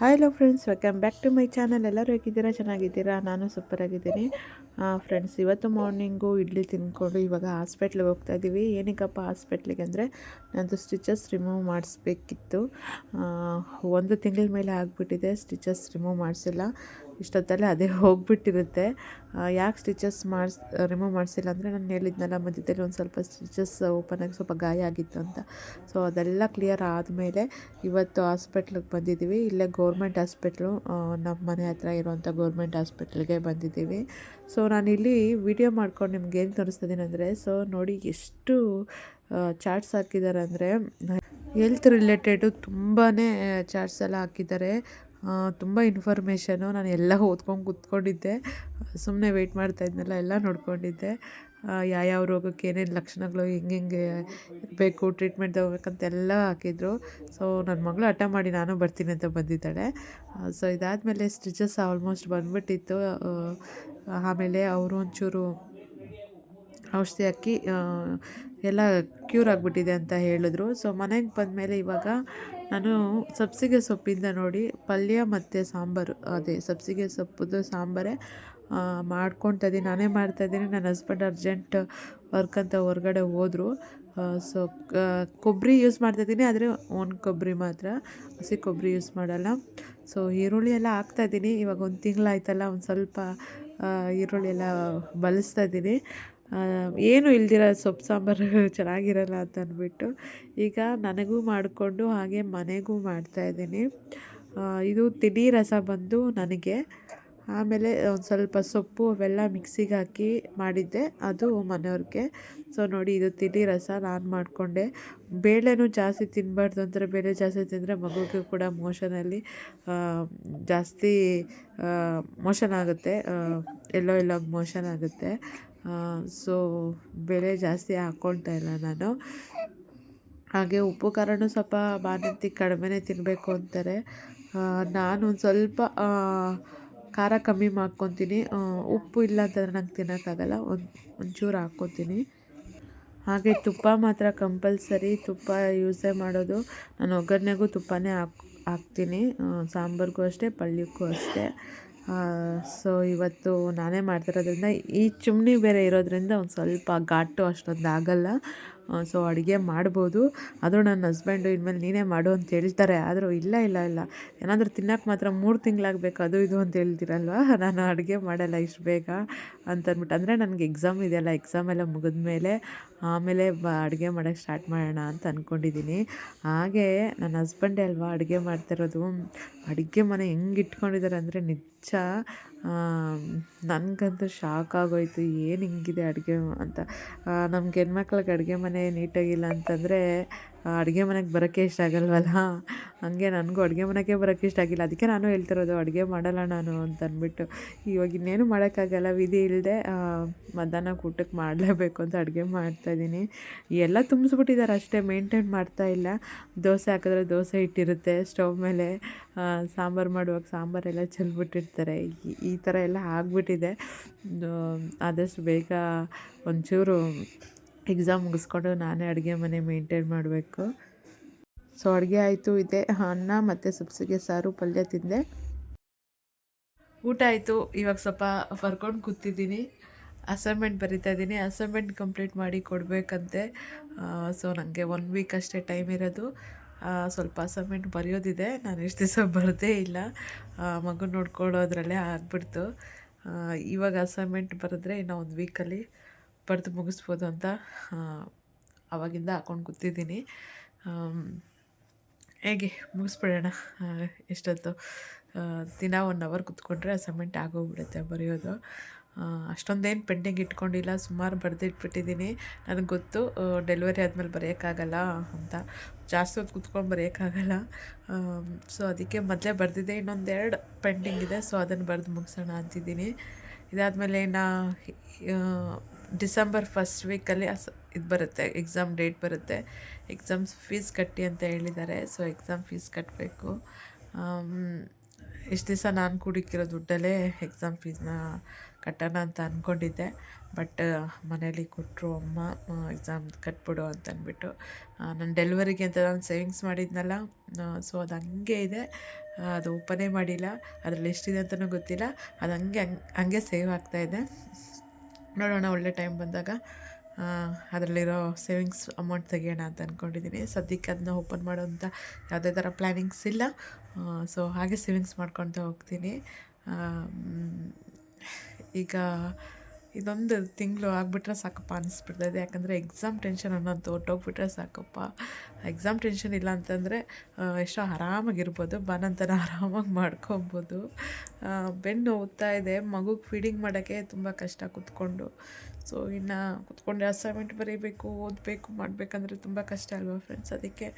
Hi hello friends welcome back to my channel ಎಲ್ಲರೂ ಹೇಗಿದ್ದೀರಾ? ಚೆನ್ನಾಗಿದ್ದೀರಾ? ನಾನು ಸೂಪರ್ ಆಗಿದ್ದೀನಿ. ಫ್ರೆಂಡ್ಸ್ ಇವತ್ತು ಮಾರ್ನಿಂಗು ಇಡ್ಲಿ ತಿಂದ್ಕೊಂಡು ಇವಾಗ ಹಾಸ್ಪಿಟ್ಲಿಗೆ ಹೋಗ್ತಾ ಇದ್ದೀವಿ ಏನಕ್ಕಪ್ಪ ಹಾಸ್ಪಿಟ್ಲಿಗೆ ಅಂದರೆ ನಂದು ಸ್ಟಿಚಸ್ ರಿಮೂವ್ ಮಾಡಿಸ್ಬೇಕಿತ್ತು. ಒಂದು ತಿಂಗಳ ಮೇಲೆ ಆಗಿಬಿಟ್ಟಿದೆ. ಸ್ಟಿಚಸ್ ರಿಮೂವ್ ಮಾಡಿಸಿಲ್ಲ. ಇಷ್ಟೊತ್ತಲ್ಲೇ ಅದೇ ಹೋಗ್ಬಿಟ್ಟಿರುತ್ತೆ. ಯಾಕೆ ಸ್ಟಿಚಸ್ ಮಾಡಿಸ್ ರಿಮೂವ್ ಮಾಡಿಸಿಲ್ಲ ಅಂದರೆ ನಾನು ಹೇಳಿದ್ನಲ್ಲ, ಮಧ್ಯದಲ್ಲಿ ಒಂದು ಸ್ವಲ್ಪ ಸ್ಟಿಚಸ್ ಓಪನ್ ಆಗಿ ಸ್ವಲ್ಪ ಗಾಯ ಆಗಿತ್ತು ಅಂತ. ಸೊ ಅದೆಲ್ಲ ಕ್ಲಿಯರ್ ಆದಮೇಲೆ ಇವತ್ತು ಹಾಸ್ಪಿಟ್ಲಿಗೆ ಬಂದಿದ್ದೀವಿ ಇಲ್ಲೇ ಗೌರ್ಮೆಂಟ್ ಹಾಸ್ಪಿಟ್ಲು ನಮ್ಮ ಮನೆ ಹತ್ರ ಇರುವಂಥ ಗೌರ್ಮೆಂಟ್ ಹಾಸ್ಪಿಟ್ಲಿಗೆ ಬಂದಿದ್ದೀವಿ ಸೊ ನಾನಿಲ್ಲಿ ವಿಡಿಯೋ ಮಾಡ್ಕೊಂಡು ನಿಮ್ಗೆ ಏನು ತೋರಿಸ್ತಿದ್ದೀನಿ ಅಂದರೆ ಸೊ ನೋಡಿ ಎಷ್ಟು ಚಾರ್ಟ್ಸ್ ಹಾಕಿದ್ದಾರೆ ಅಂದರೆ ಹೆಲ್ತ್ ರಿಲೇಟೆಡು ತುಂಬಾ ಚಾರ್ಟ್ಸ್ ಎಲ್ಲ ಹಾಕಿದ್ದಾರೆ ತುಂಬ ಇನ್ಫಾರ್ಮೇಷನು ನಾನು ಎಲ್ಲ ಓದ್ಕೊಂಡು ಕೂತ್ಕೊಂಡಿದ್ದೆ. ಸುಮ್ಮನೆ ವೆಯ್ಟ್ ಮಾಡ್ತಾ ಇದ್ನಲ್ಲ, ಎಲ್ಲ ನೋಡ್ಕೊಂಡಿದ್ದೆ. ಯಾವ್ಯಾವ ರೋಗಕ್ಕೆ ಏನೇನು ಲಕ್ಷಣಗಳು ಹೆಂಗೆಂಗೆ ಇರಬೇಕು ಟ್ರೀಟ್ಮೆಂಟ್ ತಗೋಬೇಕಂತ ಎಲ್ಲ ಹಾಕಿದ್ರು. ಸೊ ನನ್ನ ಮಗಳು ಹಠ ಮಾಡಿ ನಾನು ಬರ್ತೀನಿ ಅಂತ ಬಂದಿದ್ದಾಳೆ. ಸೊ ಇದಾದಮೇಲೆ ಸ್ಟಿಚಸ್ ಆಲ್ಮೋಸ್ಟ್ ಬಂದ್ಬಿಟ್ಟಿತ್ತು. ಆಮೇಲೆ ಅವರು ಒಂಚೂರು ಔಷಧಿ ಹಾಕಿ ಎಲ್ಲ ಕ್ಯೂರ್ ಆಗಿಬಿಟ್ಟಿದೆ ಅಂತ ಹೇಳಿದ್ರು. ಸೊ, ಮನೆಗೆ ಬಂದಮೇಲೆ ಇವಾಗ ನಾನು ಸಬ್ಸಿಗೆ ಸೊಪ್ಪಿಂದ ನೋಡಿ ಪಲ್ಯ ಮತ್ತು ಸಾಂಬಾರು, ಅದೇ ಸಬ್ಸಿಗೆ ಸೊಪ್ಪುದು ಸಾಂಬಾರೇ ಮಾಡ್ಕೊಳ್ತಾ ಇದ್ದೀನಿ. ನಾನೇ ಮಾಡ್ತಾಯಿದ್ದೀನಿ ನನ್ನ ಹಸ್ಬೆಂಡ್ ಅರ್ಜೆಂಟ್ ವರ್ಕ್ ಅಂತ ಹೊರಗಡೆ ಹೋದರು. ಸೊ ಕೊಬ್ಬರಿ ಯೂಸ್ ಮಾಡ್ತಾಯಿದ್ದೀನಿ ಆದರೆ ಒಂದು ಕೊಬ್ಬರಿ ಮಾತ್ರ. ಹಸಿ ಕೊಬ್ಬರಿ ಯೂಸ್ ಮಾಡಲ್ಲ. ಸೊ, ಈರುಳ್ಳಿ ಎಲ್ಲ ಹಾಕ್ತಾಯಿದ್ದೀನಿ ಇವಾಗ ಒಂದು ತಿಂಗಳಾಯ್ತಲ್ಲ ಒಂದು ಸ್ವಲ್ಪ ಈರುಳ್ಳಿ ಎಲ್ಲ ಬಲಿಸ್ತಾ ಇದ್ದೀನಿ. ಏನು ಇಲ್ದಿರ ಸೊಪ್ಪು ಸಾಂಬಾರು ಚೆನ್ನಾಗಿರಲ್ಲ ಅಂತ ಅಂದ್ಬಿಟ್ಟು ಈಗ ನನಗೂ ಮಾಡಿಕೊಂಡು ಹಾಗೆ ಮನೆಗೂ ಮಾಡ್ತಾಯಿದ್ದೀನಿ ಇದು ತಿಳಿ ರಸ ಬಂದು ನನಗೆ. ಆಮೇಲೆ ಒಂದು ಸ್ವಲ್ಪ ಸೊಪ್ಪು ಅವೆಲ್ಲ ಮಿಕ್ಸಿಗೆ ಹಾಕಿ ಮಾಡಿದ್ದೆ, ಅದು ಮನೆಯವ್ರಿಗೆ. ಸೊ ನೋಡಿ ಇದು ತಿಳಿ ರಸ ನಾನು ಮಾಡಿಕೊಂಡೆ. ಬೇಳೆನೂ ಜಾಸ್ತಿ ತಿನ್ನಬಾರ್ದು ಅಂದರೆ ಬೇಳೆ ಜಾಸ್ತಿ ತಿಂದರೆ ಮಗುಗೆ ಕೂಡ ಮೋಷನಲ್ಲಿ ಜಾಸ್ತಿ ಮೋಷನ್ ಆಗುತ್ತೆ ಎಲ್ಲೋ ಎಲ್ಲೋ ಮೋಷನ್ ಆಗುತ್ತೆ. ಸೊ ಬೆಳೆ ಜಾಸ್ತಿ ಹಾಕ್ಕೊಳ್ತಾ ಇಲ್ಲ ನಾನು. ಹಾಗೆ ಉಪ್ಪು ಖಾರನೂ ಸ್ವಲ್ಪ ಬಾಣಂತಿ ಕಡಿಮೆನೇ ತಿನ್ನಬೇಕು ಅಂತಾರೆ. ನಾನು ಒಂದು ಸ್ವಲ್ಪ ಖಾರ ಕಮ್ಮಿ ಮಾಡ್ಕೊತೀನಿ. ಉಪ್ಪು ಇಲ್ಲ ಅಂತಂದರೆ ನಂಗೆ ತಿನ್ನೋಕ್ಕಾಗಲ್ಲ. ಒಂದು, ಒಂಚೂರು ಹಾಕ್ಕೊತೀನಿ ಹಾಗೆ ತುಪ್ಪ ಮಾತ್ರ ಕಂಪಲ್ಸರಿ. ತುಪ್ಪ ಯೂಸೇ ಮಾಡೋದು. ನಾನು ಒಗ್ಗರಣೆಗೂ ತುಪ್ಪನೇ ಹಾಕ್, ಹಾಕ್ತೀನಿ. ಸಾಂಬಾರ್ಗೂ ಅಷ್ಟೇ, ಪಲ್ಯಕ್ಕೂ ಅಷ್ಟೇ. ಸೊ ಇವತ್ತು ನಾನೇ ಮಾಡ್ತಿರೋದ್ರಿಂದ ಈ ಚಿಮ್ನಿ ಬೇರೆ ಇರೋದ್ರಿಂದ ಒಂದು ಸ್ವಲ್ಪ ಘಾಟು ಅಷ್ಟೊಂದು ಆಗಲ್ಲ. ಸೊ ಅಡುಗೆ ಮಾಡ್ಬೋದು. ಆದರೂ ನನ್ನ ಹಸ್ಬೆಂಡು ಇನ್ಮೇಲೆ ನೀನೇ ಮಾಡು ಅಂತ ಹೇಳ್ತಾರೆ. ಆದರೂ ಇಲ್ಲ ಇಲ್ಲ ಇಲ್ಲ. ಏನಾದರೂ ತಿನ್ನೋಕೆ ಮಾತ್ರ ಮೂರು ತಿಂಗಳಾಗಬೇಕು. ಅದು ಇದು ಅಂತ ಹೇಳ್ತೀರಲ್ವ? ನಾನು ಅಡುಗೆ ಮಾಡಲ್ಲ ಇಷ್ಟು ಬೇಗ ಅಂತಂದ್ಬಿಟ್ಟು ಅಂದರೆ ನನಗೆ ಎಕ್ಸಾಮ್ ಇದೆಯಲ್ಲ ಎಕ್ಸಾಮ್ ಎಲ್ಲ ಮುಗಿದ್ಮೇಲೆ ಆಮೇಲೆ ಬ, ಅಡುಗೆ ಮಾಡೋಕ್ಕೆ ಸ್ಟಾರ್ಟ್ ಮಾಡೋಣ ಅಂತ ಅಂದ್ಕೊಂಡಿದ್ದೀನಿ ಹಾಗೆ ನನ್ನ ಹಸ್ಬೆಂಡೇ ಅಲ್ವಾ ಅಡುಗೆ ಮಾಡ್ತಿರೋದು? ಅಡುಗೆ ಮನೆ ಹೆಂಗೆ ಇಟ್ಕೊಂಡಿದ್ದಾರೆ ಅಂದರೆ ನಿಜ ನನಗಂತೂ ಶಾಕ್ ಆಗೋಯ್ತು. ಏನು ಹಿಂಗಿದೆ ಅಡುಗೆ ಅಂತ. ನಮ್ಗೆ ಹೆಣ್ಮಕ್ಳಿಗೆ ಅಡುಗೆ ಮನೆ ನೀಟಾಗಿಲ್ಲ ಅಂತಂದರೆ ಅಡುಗೆ ಮನೆಗೆ ಬರೋಕ್ಕೆ ಇಷ್ಟ ಆಗಲ್ವಲ್ಲ? ಹಾಗೆ ನನಗೂ ಅಡುಗೆ ಮನೆಗೆ ಬರೋಕ್ಕೆ ಇಷ್ಟ ಆಗಿಲ್ಲ. ಅದಕ್ಕೆ ನಾನು ಹೇಳ್ತಿರೋದು, ಅಡುಗೆ ಮಾಡಲ್ಲ ನಾನು ಅಂತ ಅಂದ್ಬಿಟ್ಟು. ಇವಾಗ ಇನ್ನೇನು ಮಾಡೋಕ್ಕಾಗಲ್ಲ. ವಿಧಿ ಇಲ್ಲದೆ ಮಧ್ಯಾಹ್ನ ಊಟಕ್ಕೆ ಮಾಡಲೇಬೇಕು ಅಂತ ಅಡುಗೆ ಮಾಡ್ತಾಯಿದ್ದೀನಿ ಎಲ್ಲ ತುಂಬಿಸ್ಬಿಟ್ಟಿದ್ದಾರೆ ಅಷ್ಟೇ. ಮೇಂಟೈನ್ ಮಾಡ್ತಾ ಇಲ್ಲ. ದೋಸೆ ಹಾಕಿದ್ರೆ ದೋಸೆ ಇಟ್ಟಿರುತ್ತೆ ಸ್ಟವ್ ಮೇಲೆ. ಸಾಂಬಾರು ಮಾಡುವಾಗ ಸಾಂಬಾರೆಲ್ಲ ಚೆಲ್ಬಿಟ್ಟಿರ್ತಾರೆ. ಈ- ಥರ ಎಲ್ಲ ಆಗಿಬಿಟ್ಟಿದೆ. ಆದಷ್ಟು ಬೇಗ ಒಂಚೂರು ಎಕ್ಸಾಮ್ ಮುಗಿಸ್ಕೊಂಡು ನಾನೇ ಅಡುಗೆ ಮನೆ ಮೇಂಟೈನ್ ಮಾಡಬೇಕು. ಸೊ ಅಡುಗೆ ಆಯಿತು, ಇದೆ. ಅನ್ನ ಮತ್ತು ಸಬ್ಸಿಗೆ ಸಾರು, ಪಲ್ಯ ತಿಂದೆ. ಊಟ ಆಯಿತು. ಇವಾಗ ಸ್ವಲ್ಪ ಬರ್ಕೊಂಡು ಕೂತಿದ್ದೀನಿ. ಅಸೈನ್ಮೆಂಟ್ ಬರಿತಾ ಇದ್ದೀನಿ. ಅಸೈನ್ಮೆಂಟ್ ಕಂಪ್ಲೀಟ್ ಮಾಡಿ ಕೊಡಬೇಕಂತೆ. ಸೊ ನನಗೆ ಒನ್ ವೀಕ್ ಅಷ್ಟೇ ಟೈಮ್ ಇರೋದು. ಸ್ವಲ್ಪ ಅಸೈನ್ಮೆಂಟ್ ಬರೆಯೋದಿದೆ. ನಾನು ಎಷ್ಟು ದಿವಸ ಬರದೇ ಇಲ್ಲ. ಮಗು ನೋಡ್ಕೊಳ್ಳೋದ್ರಲ್ಲೇ ಆಗ್ಬಿಡ್ತು. ಇವಾಗ ಅಸೈನ್ಮೆಂಟ್ ಬರೆದ್ರೆ ಇನ್ನು ಒಂದು ವೀಕಲ್ಲಿ ಬರೆದು ಮುಗಿಸ್ಬೋದು ಅಂತ ಆವಾಗಿಂದ ಹಾಕೊಂಡು ಕೂತಿದ್ದೀನಿ. ಹೇಗೆ ಮುಗಿಸ್ಬಿಡೋಣ? ಎಷ್ಟೊತ್ತು? ದಿನ ಒನ್ ಅವರ್ ಕುತ್ಕೊಂಡ್ರೆ ಅಸೈನ್ಮೆಂಟ್ ಆಗೋಗ್ಬಿಡುತ್ತೆ ಬರೆಯೋದು. ಅಷ್ಟೊಂದೇನು ಪೆಂಡಿಂಗ್ ಇಟ್ಕೊಂಡಿಲ್ಲ, ಸುಮಾರು ಬರೆದಿಟ್ಬಿಟ್ಟಿದ್ದೀನಿ ನನಗೆ ಗೊತ್ತು ಡೆಲಿವರಿ ಆದಮೇಲೆ ಬರೆಯೋಕ್ಕಾಗಲ್ಲ ಅಂತ. ಜಾಸ್ತಿ ಹೊತ್ತು ಕುತ್ಕೊಂಡು ಬರೆಯೋಕ್ಕಾಗಲ್ಲ. ಸೊ ಅದಕ್ಕೆ ಮೊದಲೇ ಬರೆದಿದ್ದೆ, ಇನ್ನೊಂದೆರಡು ಪೆಂಡಿಂಗ್ ಇದೆ, ಸೊ ಅದನ್ನು ಬರೆದು ಮುಗಿಸೋಣ ಅಂತಿದ್ದೀನಿ. ಇದಾದಮೇಲೆ ನಾ ಡಿಸೆಂಬರ್ ಫಸ್ಟ್ ವೀಕಲ್ಲಿ ಇದು ಬರುತ್ತೆ, ಎಕ್ಸಾಮ್ ಡೇಟ್ ಬರುತ್ತೆ. ಎಕ್ಸಾಮ್ಸ್ ಫೀಸ್ ಕಟ್ಟಿ ಅಂತ ಹೇಳಿದ್ದಾರೆ, ಸೊ ಎಕ್ಸಾಮ್ ಫೀಸ್ ಕಟ್ಟಬೇಕು ಇಷ್ಟು ದಿವಸ ನಾನು ಕೂಡಿಕ್ಕಿರೋ ದುಡ್ಡಲ್ಲೇ ಎಕ್ಸಾಮ್ ಫೀಸ್ನ ಕಟ್ಟೋಣ ಅಂತ ಅಂದ್ಕೊಂಡಿದ್ದೆ ಬಟ್ ಮನೇಲಿ ಕೊಟ್ಟರು ಅಮ್ಮ ಎಕ್ಸಾಮ್ ಕಟ್ಬಿಡು ಅಂತಂದ್ಬಿಟ್ಟು ನಾನು ಡೆಲಿವರಿಗೆ ಅಂತ ನಾನು ಸೇವಿಂಗ್ಸ್ ಮಾಡಿದ್ನಲ್ಲ ಸೊ ಅದು ಹಂಗೆ ಇದೆ. ಅದು ಓಪನೇ ಮಾಡಿಲ್ಲ. ಅದರಲ್ಲಿ ಎಷ್ಟಿದೆ ಅಂತಲೂ ಗೊತ್ತಿಲ್ಲ. ಅದು ಹಂಗೆ ಹಂಗೆ ಸೇವ್ ಆಗ್ತಾಯಿದೆ ನೋಡೋಣ, ಒಳ್ಳೆ ಟೈಮ್ ಬಂದಾಗ ಅದರಲ್ಲಿರೋ ಸೇವಿಂಗ್ಸ್ ಅಮೌಂಟ್ ತೆಗೆಯೋಣ ಅಂತ ಅಂದ್ಕೊಂಡಿದ್ದೀನಿ ಸದ್ಯಕ್ಕೆ ಅದನ್ನ ಓಪನ್ ಮಾಡೋಂಥ ಯಾವುದೇ ಥರ ಪ್ಲ್ಯಾನಿಂಗ್ಸ್ ಇಲ್ಲ. ಸೊ ಹಾಗೆ ಸೇವಿಂಗ್ಸ್ ಮಾಡ್ಕೊತ ಹೋಗ್ತೀನಿ. ಈಗ ಇದೊಂದು ತಿಂಗಳು ಆಗಿಬಿಟ್ರೆ ಸಾಕಪ್ಪ ಅನ್ನಿಸ್ಬಿಡ್ತದೆ ಯಾಕಂದರೆ ಎಕ್ಸಾಮ್ ಟೆನ್ಷನ್ ಅನ್ನೋದು ಹೊರ್ಟೋಗ್ಬಿಟ್ರೆ ಸಾಕಪ್ಪ. ಎಕ್ಸಾಮ್ ಟೆನ್ಷನ್ ಇಲ್ಲ ಅಂತಂದರೆ ಎಷ್ಟೋ ಆರಾಮಾಗಿರ್ಬೋದು, ಬಾನಂತನ ಆರಾಮಾಗಿ ಮಾಡ್ಕೊಬೋದು. ಬೆನ್ನು ಓದ್ತಾ ಇದೆ, ಮಗುಗೆ ಫೀಡಿಂಗ್ ಮಾಡೋಕ್ಕೆ ತುಂಬ ಕಷ್ಟ ಕೂತ್ಕೊಂಡು. ಸೊ ಇನ್ನು ಕುತ್ಕೊಂಡು ಅಸೈನ್ಮೆಂಟ್ ಬರೀಬೇಕು, ಓದಬೇಕು, ಮಾಡಬೇಕಂದ್ರೆ ತುಂಬ ಕಷ್ಟ ಅಲ್ವಾ ಫ್ರೆಂಡ್ಸ್ ಅದಕ್ಕೆ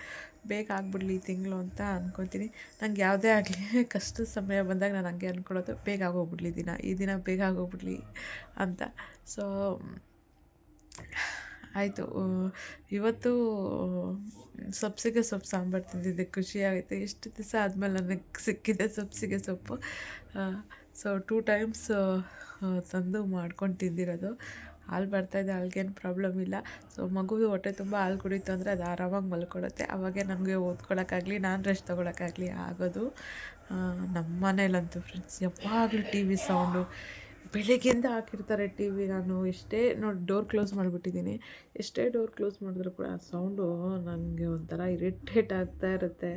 ಬೇಗ ಆಗ್ಬಿಡ್ಲಿ ಈ ತಿಂಗಳು ಅಂತ ಅಂದ್ಕೊತೀನಿ ನಂಗೆ ಯಾವುದೇ ಆಗಲಿ ಕಷ್ಟದ ಸಮಯ ಬಂದಾಗ ನಾನು ಹಂಗೆ ಅಂದ್ಕೊಳ್ಳೋದು ಬೇಗ ಆಗೋಗ್ಬಿಡ್ಲಿ ದಿನ. ಈ ದಿನ ಬೇಗ ಆಗೋಗ್ಬಿಡ್ಲಿ ಅಂತ. ಸೊ ಆಯಿತು. ಇವತ್ತು, ಸೊಪ್ಸಿಗೆ ಸೊಪ್ಪು, ಸಾಂಬಾರು ತಿಂದಿದ್ದೆ. ಖುಷಿ ಆಯಿತು. ಎಷ್ಟು ದಿವಸ ಆದಮೇಲೆ ನನಗೆ ಸಿಕ್ಕಿದೆ ಸೊಪ್ಸಿಗೆ ಸೊಪ್ಪು. ಸೊ ಟೂ ಟೈಮ್ಸ್ ತಂದು ಮಾಡ್ಕೊಂಡು ತಿಂದಿರೋದು. ಹಾಲು ಬರ್ತಾಯಿದೆ ಹಾಲ್ಗೇನು ಪ್ರಾಬ್ಲಮ್ ಇಲ್ಲ. ಸೊ ಮಗು ಹೊಟ್ಟೆ ತುಂಬ ಹಾಲು ಕುಡಿತು ಅಂದರೆ ಅದು ಆರಾಮಾಗಿ ಮಲ್ಕೊಳುತ್ತೆ ಅವಾಗೆ ನಮಗೆ ಓದ್ಕೊಳ್ಳೋಕ್ಕಾಗಲಿ ನಾನು ರೆಸ್ಟ್ ತೊಗೊಳಕ್ಕಾಗಲಿ ಆಗೋದು. ನಮ್ಮ ಮನೇಲಂತೂ ಫ್ರೆಂಡ್ಸ್ ಯಾವಾಗಲೂ ಟಿ ವಿ ಸೌಂಡು ಬೆಳಗ್ಗೆಯಿಂದ ಹಾಕಿರ್ತಾರೆ ಟಿ ವಿ ನಾನು. ಎಷ್ಟೇ ನೋಡಿ ಡೋರ್ ಕ್ಲೋಸ್ ಮಾಡಿಬಿಟ್ಟಿದ್ದೀನಿ. ಎಷ್ಟೇ ಡೋರ್ ಕ್ಲೋಸ್ ಮಾಡಿದ್ರು ಕೂಡ ಆ ಸೌಂಡು ನನಗೆ ಒಂಥರ ಇರಿಟೇಟ್ ಆಗ್ತಾ ಇರುತ್ತೆ.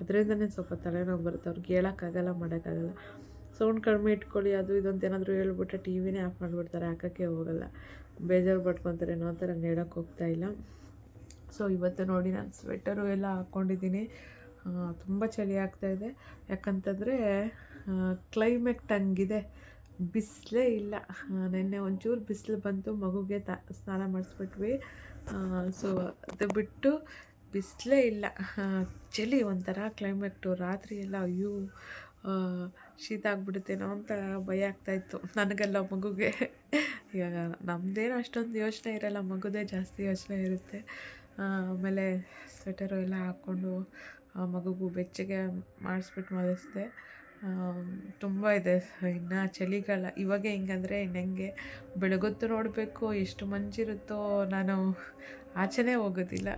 ಅದರಿಂದನೇ ಸ್ವಲ್ಪ ತಲೆನೋವು ಬರುತ್ತೆ. ಅವ್ರಿಗೆ ಹೇಳೋಕ್ಕಾಗಲ್ಲ, ಮಾಡೋಕ್ಕಾಗಲ್ಲ. ಸೌಂಡ್ ಕಡಿಮೆ ಇಟ್ಕೊಳ್ಳಿ, ಅದು ಇದು ಅಂತ ಏನಾದರೂ ಹೇಳ್ಬಿಟ್ರೆ ಟಿ ವಿನೇ ಆಫ್ ಮಾಡಿಬಿಡ್ತಾರೆ, ಹಾಕೋಕ್ಕೆ ಹೋಗಲ್ಲ. ಬೇಜಾರು ಪಡ್ಕೊತಾರೆ ಅನ್ನೋ ಥರ ನೆಡೋಕ್ಕೆ ಹೋಗ್ತಾ ಇಲ್ಲ. ಸೊ ಇವತ್ತು ನೋಡಿ ನಾನು ಸ್ವೆಟರು ಎಲ್ಲ ಹಾಕ್ಕೊಂಡಿದ್ದೀನಿ. ತುಂಬ ಚಳಿ ಆಗ್ತಾಯಿದೆ ಯಾಕಂತಂದರೆ ಕ್ಲೈಮೇಟ್ ಹಂಗಿದೆ. ಬಿಸಿಲೇ ಇಲ್ಲ. ನೆನ್ನೆ ಒಂಚೂರು ಬಿಸಿಲು ಬಂತು, ಮಗುಗೆ ತ, ಸ್ನಾನ ಮಾಡಿಸ್ಬಿಟ್ವಿ. ಸೊ ಅದು ಬಿಟ್ಟು ಬಿಸಿಲೇ ಇಲ್ಲ. ಚಳಿ ಒಂಥರ ಕ್ಲೈಮೇಟು ರಾತ್ರಿ ಎಲ್ಲ ಅಯ್ಯೋ ಶೀತ ಆಗ್ಬಿಡುತ್ತೇನೋ ಅಂತ ಭಯ ಆಗ್ತಾಯಿತ್ತು ನನಗೆಲ್ಲ ಮಗುಗೆ. ಇವಾಗ ನಮ್ಮದೇನು ಅಷ್ಟೊಂದು ಯೋಚನೆ ಇರಲ್ಲ, ಮಗುದೇ ಜಾಸ್ತಿ ಯೋಚನೆ ಇರುತ್ತೆ. ಆಮೇಲೆ ಸ್ವೆಟರು ಎಲ್ಲ ಹಾಕ್ಕೊಂಡು ಮಗುಗೂ ಬೆಚ್ಚಗೆ ಮಾಡಿಸ್ಬಿಟ್ಟು ಮಲಗಿಸ್ದೆ. ತುಂಬ ಇದೆ. ಇನ್ನು ಚಳಿಗಾಲ. ಇವಾಗ ಹೆಂಗಂದರೆ ನನಗೆ ಬೆಳಗೊತ್ತು ನೋಡಬೇಕು, ಎಷ್ಟು ಮಂಜಿರುತ್ತೋ ನಾನು ಆಚೆನೇ ಹೋಗೋದಿಲ್ಲ.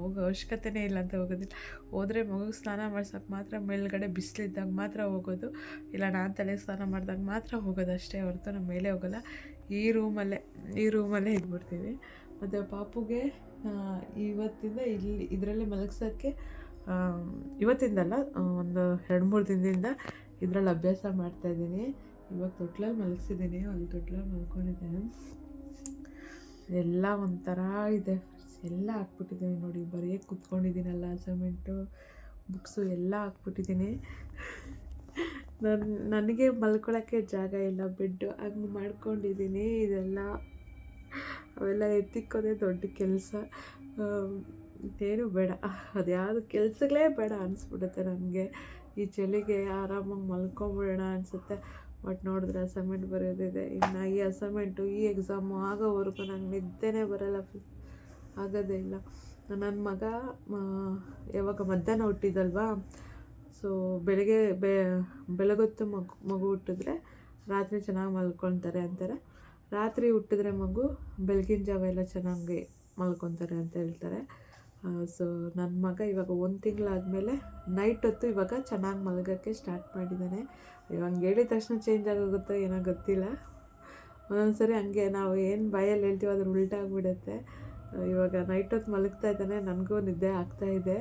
ಹೋಗೋ ಅವಶ್ಯಕತೆನೇ ಇಲ್ಲ ಅಂತ ಹೋಗೋದಿಲ್ಲ. ಹೋದರೆ ಮಗುಗೆ ಸ್ನಾನ ಮಾಡ್ಸೋಕೆ ಮಾತ್ರ, ಮೇಲ್ಗಡೆ ಬಿಸಿಲಿದ್ದಾಗ ಮಾತ್ರ ಹೋಗೋದು. ಇಲ್ಲ, ನಾನು ತಲೆ ಸ್ನಾನ ಮಾಡಿದಾಗ ಮಾತ್ರ ಹೋಗೋದು ಅಷ್ಟೇ ಹೊರತು ನಮ್ಮ ಮೇಲೆ ಹೋಗೋಲ್ಲ. ಈ ರೂಮಲ್ಲೇ ಈ ರೂಮಲ್ಲೇ ಇದ್ಬಿಡ್ತೀವಿ. ಮತ್ತು ಪಾಪುಗೆ ಇವತ್ತಿಂದ ಇಲ್ಲಿ, ಇದರಲ್ಲೇ ಮಲಗ್ಸೋಕ್ಕೆ ಇವತ್ತಿಂದಲ್ಲ ಒಂದು ಎರಡು ಮೂರು ದಿನದಿಂದ ಇದರಲ್ಲಿ ಅಭ್ಯಾಸ ಮಾಡ್ತಾ ಇದ್ದೀನಿ. ಇವಾಗ ತೊಟ್ಲಲ್ಲಿ ಮಲಗಿಸಿದ್ದೀನಿ, ಅಲ್ಲಿ ತೊಟ್ಲಲ್ಲಿ ಮಲ್ಕೊಂಡಿದ್ದೇನೆ. ಎಲ್ಲ ಒಂಥರ ಇದೆ ಎಲ್ಲ ಹಾಕ್ಬಿಟ್ಟಿದ್ದೀನಿ ನೋಡಿ ಬರೆಯೋಕ್ಕೆ ಕುತ್ಕೊಂಡಿದ್ದೀನಲ್ಲ ಅಸೈನ್ಮೆಂಟು ಬುಕ್ಸು ಎಲ್ಲ ಹಾಕ್ಬಿಟ್ಟಿದ್ದೀನಿ. ನನ್ನ ನನಗೆ ಮಲ್ಕೊಳ್ಳೋಕ್ಕೆ ಜಾಗ ಇಲ್ಲ ಬೆಡ್ಡು ಹಂಗೆ ಮಾಡ್ಕೊಂಡಿದ್ದೀನಿ, ಇದೆಲ್ಲ. ಅವೆಲ್ಲ ಎತ್ತಿಕ್ಕೋದೇ ದೊಡ್ಡ ಕೆಲಸ. ಏನು ಬೇಡ. ಅದ್ಯಾವುದು ಕೆಲಸಗಳೇ ಬೇಡ ಅನಿಸ್ಬಿಡುತ್ತೆ ನನಗೆ. ಈ ಚಳಿಗೆ ಆರಾಮಾಗಿ ಮಲ್ಕೊಂಬಿಡೋಣ ಅನಿಸುತ್ತೆ. ಬಟ್ ನೋಡಿದ್ರೆ ಅಸೈನ್ಮೆಂಟ್ ಬರೆಯೋದಿದೆ ಇನ್ನು ಈ ಅಸೈನ್ಮೆಂಟು ಈ ಎಕ್ಸಾಮು ಆಗೋವರೆಗೂ ನಂಗೆ ನಿದ್ದೆನೇ ಬರೋಲ್ಲ ಆಗೋದೇ ಇಲ್ಲ. ನನ್ನ ಮಗ ಯಾವಾಗ ಮಧ್ಯಾಹ್ನ ಹುಟ್ಟಿದಲ್ವಾ? ಸೊ ಬೆಳಗ್ಗೆ ಬೆ, ಬೆಳಗೊತ್ತು ಮಗು ಮಗು ಹುಟ್ಟಿದ್ರೆ ರಾತ್ರಿ ಚೆನ್ನಾಗಿ ಮಲ್ಕೊಳ್ತಾರೆ ಅಂತಾರೆ. ರಾತ್ರಿ ಹುಟ್ಟಿದ್ರೆ ಮಗು ಬೆಳಗಿನ ಜಾವ ಎಲ್ಲ ಚೆನ್ನಾಗಿ ಮಲ್ಕೊತಾರೆ ಅಂತ ಹೇಳ್ತಾರೆ. ಸೊ ನನ್ನ ಮಗ ಇವಾಗ ಒಂದು ತಿಂಗಳಾದಮೇಲೆ ನೈಟ್ ಹೊತ್ತು ಇವಾಗ ಚೆನ್ನಾಗಿ ಮಲಗೋಕ್ಕೆ ಸ್ಟಾರ್ಟ್ ಮಾಡಿದ್ದಾನೆ ಇವಾಗ ಹೇಳಿದ ತಕ್ಷಣ ಚೇಂಜ್ ಆಗೋಗುತ್ತೋ ಏನೋ ಗೊತ್ತಿಲ್ಲ. ಒಂದೊಂದು ಸರಿ ಹಂಗೆ ನಾವು ಏನು ಬಾಯಲ್ಲಿ ಹೇಳ್ತೀವೋ ಅದ್ರ ಉಲ್ಟಾಗ್ಬಿಡುತ್ತೆ ಇವಾಗ ನೈಟ್ ಹೊತ್ತು ಮಲಗ್ತಾ ಇದ್ದಾನೆ, ನನಗೂ ನಿದ್ದೆ ಆಗ್ತಾ ಇದೆ.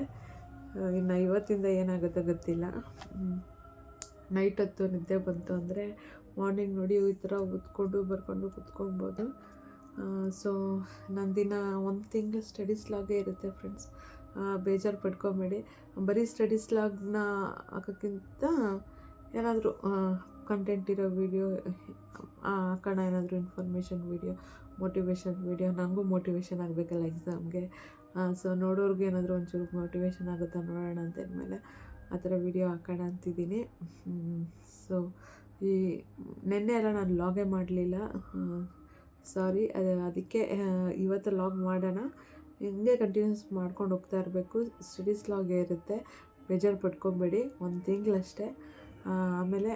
ಇನ್ನು ಇವತ್ತಿಂದ ಏನಾಗುತ್ತೋ ಗೊತ್ತಿಲ್ಲ. ನೈಟ್ ಹೊತ್ತು ನಿದ್ದೆ ಬಂತು ಅಂದರೆ ಮಾರ್ನಿಂಗ್ ನೋಡಿ ಈ ಥರ ಓದ್ಕೊಂಡು ಬರ್ಕೊಂಡು ಕುತ್ಕೊಬೋದು. ಸೊ ನನ್ನ ದಿನ ಒಂದು ತಿಂಗಳು ಸ್ಟಡೀಸ್ ಲಾಗೇ ಇರುತ್ತೆ ಫ್ರೆಂಡ್ಸ್ ಬೇಜಾರು ಪಡ್ಕೊಬೇಡಿ. ಬರೀ ಸ್ಟಡೀಸ್ ಲಾಗ್ನ ಹಾಕೋಕ್ಕಿಂತ ಏನಾದರೂ ಕಂಟೆಂಟ್ ಇರೋ ವೀಡಿಯೋ ಹಾಕೋಣ, ಏನಾದರೂ ಇನ್ಫಾರ್ಮೇಷನ್ ವೀಡಿಯೋ ಮೋಟಿವೇಶನ್ ವೀಡಿಯೋ ನನಗೂ ಮೋಟಿವೇಶನ್ ಆಗಬೇಕಲ್ಲ ಎಕ್ಸಾಮ್ಗೆ ಸೊ ನೋಡೋರ್ಗೆ ಏನಾದರೂ ಒಂಚೂರು ಮೋಟಿವೇಶನ್ ಆಗುತ್ತಾ ನೋಡೋಣ ಅಂತ ಅಂದಮೇಲೆ ಆ ಥರ ವೀಡಿಯೋ ಹಾಕೋಣ ಅಂತಿದ್ದೀನಿ. ಸೊ ಈ, ನಿನ್ನೆ ಎಲ್ಲ ನಾನು ಲಾಗೇ ಮಾಡಲಿಲ್ಲ. ಸಾರಿ, ಅದು ಅದಕ್ಕೆ ಇವತ್ತು ಲಾಗ್ ಮಾಡೋಣ. ಹಿಂಗೆ ಕಂಟಿನ್ಯೂಸ್ ಮಾಡ್ಕೊಂಡು ಹೋಗ್ತಾ ಇರಬೇಕು. ಸ್ಟಡೀಸ್ ಲಾಗೇ ಇರುತ್ತೆ. ಬೇಜಾರು ಪಡ್ಕೊಬೇಡಿ ಒಂದು ತಿಂಗಳಷ್ಟೇ. ಆಮೇಲೆ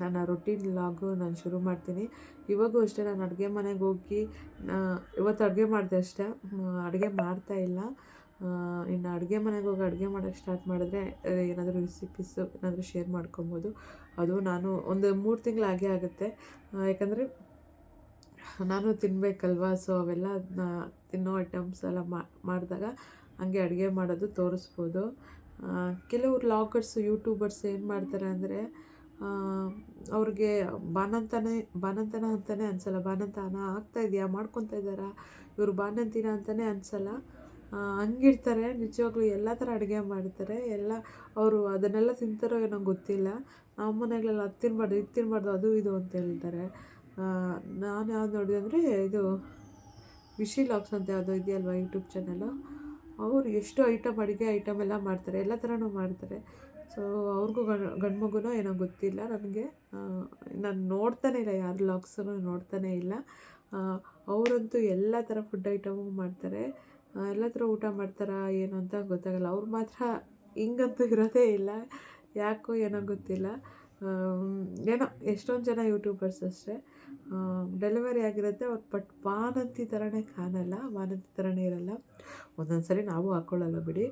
ನನ್ನ ರೊಟೀನ್ ಲಾಗು ನಾನು ಶುರು ಮಾಡ್ತೀನಿ. ಇವಾಗೂ ಅಷ್ಟೇ ನಾನು ಅಡುಗೆ ಮನೆಗೆ ಹೋಗಿ ಇವತ್ತು ಅಡುಗೆ ಮಾಡಿದೆ ಅಷ್ಟೇ. ಅಡುಗೆ ಮಾಡ್ತಾ ಇಲ್ಲ. ಇನ್ನು ಅಡುಗೆ ಮನೆಗೆ ಹೋಗಿ ಅಡುಗೆ ಮಾಡೋಕ್ಕೆ ಸ್ಟಾರ್ಟ್ ಮಾಡಿದ್ರೆ ಏನಾದರೂ ರೆಸಿಪೀಸು ಏನಾದರೂ ಶೇರ್ ಮಾಡ್ಕೊಬೋದು. ಅದು ನಾನು ಒಂದು ಮೂರು ತಿಂಗಳು ಆಗೇ ಆಗುತ್ತೆ. ಯಾಕಂದರೆ ನಾನು ತಿನ್ನಬೇಕಲ್ವ ಸೊ ಅವೆಲ್ಲ ಅದನ್ನ ತಿನ್ನೋ ಐಟಮ್ಸ್ ಎಲ್ಲ ಮಾಡಿದಾಗ ಹಂಗೆ ಅಡುಗೆ ಮಾಡೋದು ತೋರಿಸ್ಬೋದು. ಕೆಲವ್ರು ಲಾಗರ್ಸು ಯೂಟ್ಯೂಬರ್ಸ್ ಏನು ಮಾಡ್ತಾರೆ ಅಂದರೆ ಅವ್ರಿಗೆ ಬಾಣಂತನೇ ಬಾನಂತನ ಅಂತಲೇ ಅನಿಸಲ್ಲ. ಬಾಣಂತನ ಆಗ್ತಾ ಇದೆಯಾ? ಮಾಡ್ಕೊತಾ ಇದ್ದಾರಾ? ಇವರು ಬಾಣಂತಿನ ಅಂತಲೇ ಅನಿಸಲ್ಲ. ಹಂಗಿರ್ತಾರೆ. ನಿಜವಾಗ್ಲೂ ಎಲ್ಲ ಥರ ಅಡುಗೆ ಮಾಡ್ತಾರೆ. ಎಲ್ಲ ಅವರು ಅದನ್ನೆಲ್ಲ ತಿಂತಾರೋ ಏನೋ ಗೊತ್ತಿಲ್ಲ. ನಮ್ಮ ಮನೆಗಳೆಲ್ಲ ಅದು ತಿನ್ಬಾರ್ದು, ಇದು ತಿನ್ನಬಾರ್ದು ಅದು ಇದು ಅಂತ ಹೇಳ್ತಾರೆ. ನಾನು ಯಾವ್ದು ನೋಡಿದೆ ಅಂದರೆ ಇದು ವಿಶಿ ಲಾಗ್ಸ್ ಅಂತ ಯಾವುದೋ ಇದೆಯಲ್ವಾ ಯೂಟ್ಯೂಬ್ ಚಾನಲ್ಲು ಅವರು ಎಷ್ಟು ಐಟಮ್ ಅಡುಗೆ ಐಟಮ್ ಎಲ್ಲ ಮಾಡ್ತಾರೆ, ಎಲ್ಲ ಥರನೂ ಮಾಡ್ತಾರೆ. ಸೊ ಅವ್ರಿಗೂ ಗಂಡು ಗಂಡು ಮಗುನೋ ಏನೋ ಗೊತ್ತಿಲ್ಲ ನನಗೆ. ನಾನು ನೋಡ್ತಾನೆ ಇಲ್ಲ ಯಾರ ಲಾಕ್ಸನ್ನು ನೋಡ್ತಾನೆ ಇಲ್ಲ. ಅವರಂತೂ ಎಲ್ಲ ಥರ ಫುಡ್ ಐಟಮು ಮಾಡ್ತಾರೆ. ಎಲ್ಲ ಥರ ಊಟ ಮಾಡ್ತಾರಾ, ಏನು ಅಂತ ಗೊತ್ತಾಗಲ್ಲ. ಅವ್ರು ಮಾತ್ರ ಹಿಂಗಂತೂ ಇರೋದೇ ಇಲ್ಲ. ಯಾಕೋ ಏನೋ ಗೊತ್ತಿಲ್ಲ. ಏನೋ ಎಷ್ಟೊಂದು ಜನ ಯೂಟ್ಯೂಬರ್ಸ್ ಅಷ್ಟೇ. ಡೆಲಿವರಿ ಆಗಿರುತ್ತೆ ಅವ್ರು ಬಟ್ ವಾನಂತಿ ಥರನೇ ಕಾಣಲ್ಲ, ವಾನಂತಿ ಥರನೇ ಇರಲ್ಲ. ಒಂದೊಂದು ಸರಿ ನಾವು ಹಾಕ್ಕೊಳ್ಳಲ್ಲ ಬಿಡಿ.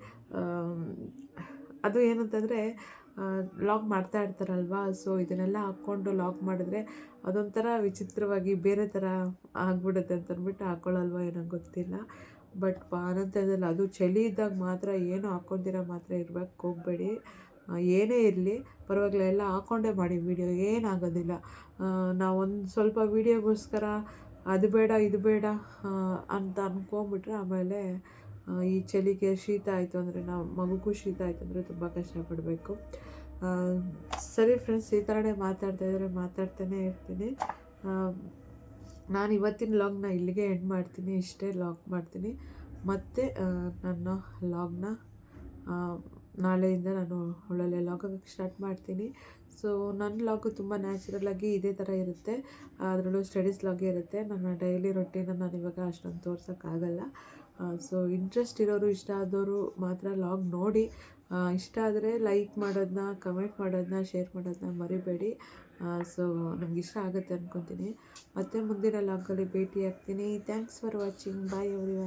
ಅದು ಏನಂತಂದರೆ ಲಾಕ್ ಮಾಡ್ತಾ ಇರ್ತಾರಲ್ವಾ ಸೊ ಇದನ್ನೆಲ್ಲ ಹಾಕ್ಕೊಂಡು ಲಾಕ್ ಮಾಡಿದ್ರೆ ಅದೊಂಥರ ವಿಚಿತ್ರವಾಗಿ ಬೇರೆ ಥರ ಆಗ್ಬಿಡುತ್ತೆ ಅಂತ ಅಂದ್ಬಿಟ್ಟು ಹಾಕ್ಕೊಳ್ಳಲ್ವ ಏನೋ ಗೊತ್ತಿಲ್ಲ. ಬಟ್ ಬಾಣಂತದಲ್ಲಿ ಅದು ಚಳಿ ಇದ್ದಾಗ ಮಾತ್ರ, ಏನು ಹಾಕ್ಕೊಂತೀರ ಮಾತ್ರ ಇರ್ಬೇಕು, ಹೋಗಬೇಡಿ. ಏನೇ ಇರಲಿ, ಪರವಾಗಿಲ್ಲ, ಎಲ್ಲ ಹಾಕ್ಕೊಂಡೇ ಮಾಡಿ ವೀಡಿಯೋ ಏನಾಗೋದಿಲ್ಲ. ನಾವೊಂದು ಸ್ವಲ್ಪ ವೀಡಿಯೋಗೋಸ್ಕರ ಅದು ಬೇಡ, ಇದು ಬೇಡ ಅಂತ ಅಂದ್ಕೊಂಬಿಟ್ರೆ ಆಮೇಲೆ ಈ ಚಳಿಗೆ ಶೀತ ಆಯಿತು ಅಂದರೆ ನಾವು, ಮಗುಗೂ ಶೀತ ಆಯಿತು ಅಂದರೆ ತುಂಬ ಕಷ್ಟಪಡಬೇಕು. ಸರಿ ಫ್ರೆಂಡ್ಸ್ ಈ ಥರನೇ ಮಾತಾಡ್ತಾ ಇದ್ದರೆ ಮಾತಾಡ್ತಾನೆ ಇರ್ತೀನಿ. ನಾನು ಇವತ್ತಿನ ಲಾಗ್ನ ಇಲ್ಲಿಗೆ ಎಂಡ್ ಮಾಡ್ತೀನಿ, ಇಷ್ಟೇ ಲಾಗ್ ಮಾಡ್ತೀನಿ. ಮತ್ತು ನನ್ನ ಲಾಗ್ನ ನಾಳೆಯಿಂದ ನಾನು ಒಳ್ಳೊಳ್ಳೆ ಆಗಕ್ಕೆ ಸ್ಟಾರ್ಟ್ ಮಾಡ್ತೀನಿ. ಸೊ ನನ್ನ ಲಾಗು ತುಂಬ ನ್ಯಾಚುರಲಾಗಿ ಇದೇ ಥರ ಇರುತ್ತೆ. ಅದರಲ್ಲೂ ಸ್ಟಡೀಸ್ ಲಾಗೇ ಇರುತ್ತೆ. ನನ್ನ ಡೈಲಿ ರೊಟೀನ ನಾನು ಇವಾಗ ಅಷ್ಟೊಂದು ತೋರ್ಸೋಕ್ಕಾಗಲ್ಲ ಸೊ ಇಂಟ್ರೆಸ್ಟ್ ಇರೋರು, ಇಷ್ಟ ಆದವರು ಮಾತ್ರ ಲಾಗ್ ನೋಡಿ. ಇಷ್ಟ ಆದರೆ ಲೈಕ್ ಮಾಡೋದನ್ನ ಕಮೆಂಟ್ ಮಾಡೋದನ್ನ ಶೇರ್ ಮಾಡೋದನ್ನ ಮರಿಬೇಡಿ. ಸೊ ನಮ್ಗೆ ಇಷ್ಟ ಆಗುತ್ತೆ ಅಂದ್ಕೊತೀನಿ ಮತ್ತೆ ಮುಂದಿನ ಲಾಗಲ್ಲಿ ಭೇಟಿ ಆಗ್ತೀನಿ thanks for watching bye every